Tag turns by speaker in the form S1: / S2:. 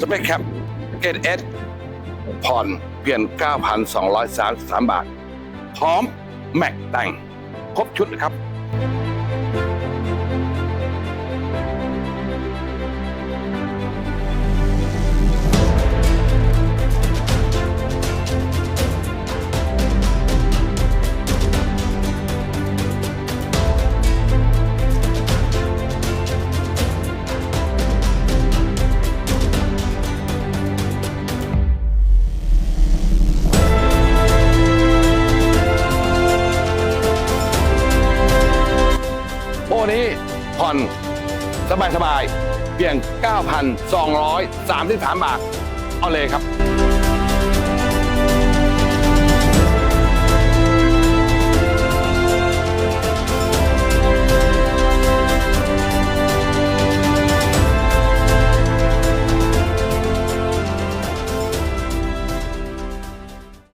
S1: สเปคแคปเกรดเอสผ่อนเพียง9,233 บาท พร้อมแม็กแต่ง ครบชุดนะครับ นี้ผ่อนสบายๆเพียง 9,233 บาท เอาเลยครับ